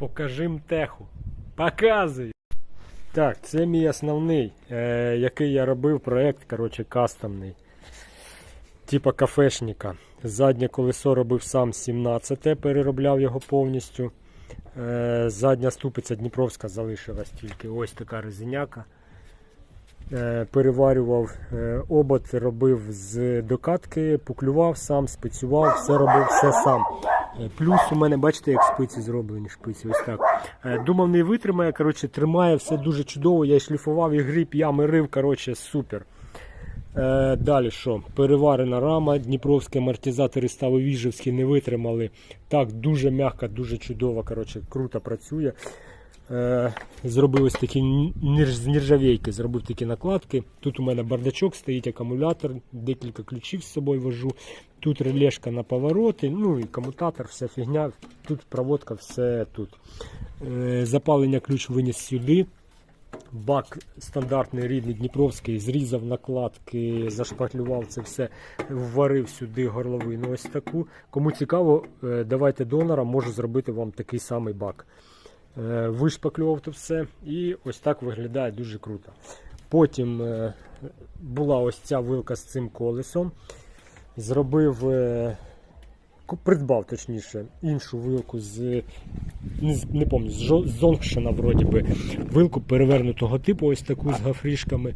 Покажи теху. Показуй. Так, це мій основний, е, який я робив проект, коротше, кастомний. Типа кафешника. Заднє колесо робив сам 17, переробляв його повністю. Е, задня ступиця Дніпровська залишилась тільки ось така резиняка. Е, переварював е, обод, робив з докатки, пуклював сам, спецював, все робив все сам. Е, Плюс у мене, бачите, як спиці зроблені шпиці, ось так. Е, Думав, не витримає, коротше, тримає все дуже чудово. Я шліфував, і гріб, ями рив, коротше, супер. Е, далі що? Переварена рама, дніпровські амортизатори Ставовіжівські не витримали. Так, дуже м'яка, дуже чудово, коротше, круто працює. Е, зробив ось такі з нержавейки, зробив такі накладки. Тут у мене бардачок стоїть, акумулятор, декілька ключів з собою вожу. Тут релешка на повороти, ну і комутатор, вся фігня. Тут проводка, все тут. Е, запалення ключ виніс сюди. Бак стандартний рідний Дніпровський, зрізав накладки, зашпатлював це все, вварив сюди горловину ось таку. Кому цікаво, е, давайте донора, можу зробити вам такий самий бак. Е, Вишпаклював то все і ось так виглядає дуже круто. Потім е, була ось ця вилка з цим колесом. Зробив, придбав точніше іншу вилку з не, не з Зонгшена, вроді би, вилку перевернутого типу, ось таку з гафрішками.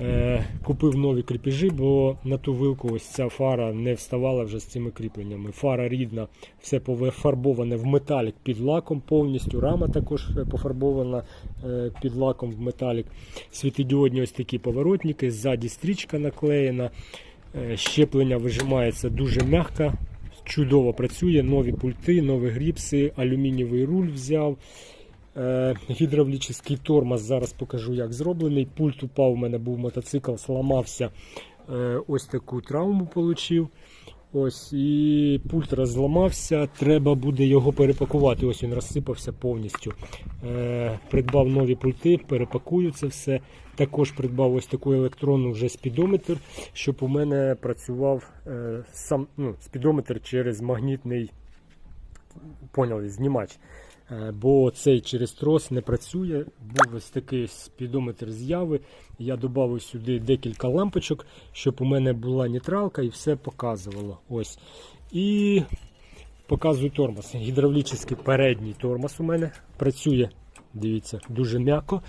Е, купив нові кріпежі, бо на ту вилку ось ця фара не вставала вже з цими кріпленнями. Фара рідна, все пофарбоване в металік під лаком повністю. Рама також е, пофарбована е, під лаком в металік. Світодіодні ось такі поворотники, ззаді стрічка наклеєна. Е, Щеплення вижимається дуже м'яко, чудово працює. Нові пульти, нові гріпси, алюмінієвий руль взяв. Е, гідравлічний тормоз, зараз покажу, як зроблений. Пульт упав, у мене був мотоцикл, сламався. Е, ось таку травму отримав. Ось, і пульт розламався, треба буде його перепакувати. Ось він розсипався повністю. Е, придбав нові пульти, перепакую це все. Також придбав ось таку електронну вже спідометр, щоб у мене працював е, сам ну, спідометр через магнітний поняли, знімач. Е, Бо цей через трос не працює. Був ось такий спідометр з'яви. Я додав сюди декілька лампочок, щоб у мене була нейтралка і все показувало. Ось. І показую тормоз. Гідравлічний передній тормоз у мене працює. Дивіться, дуже м'яко.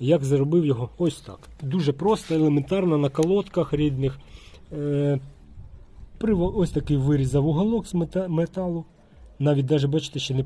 Як зробив його? Ось так. Дуже просто, елементарно на колодках рідних. Е, ось такий вирізав уголок з металу. Навіть даже, бачите, ще не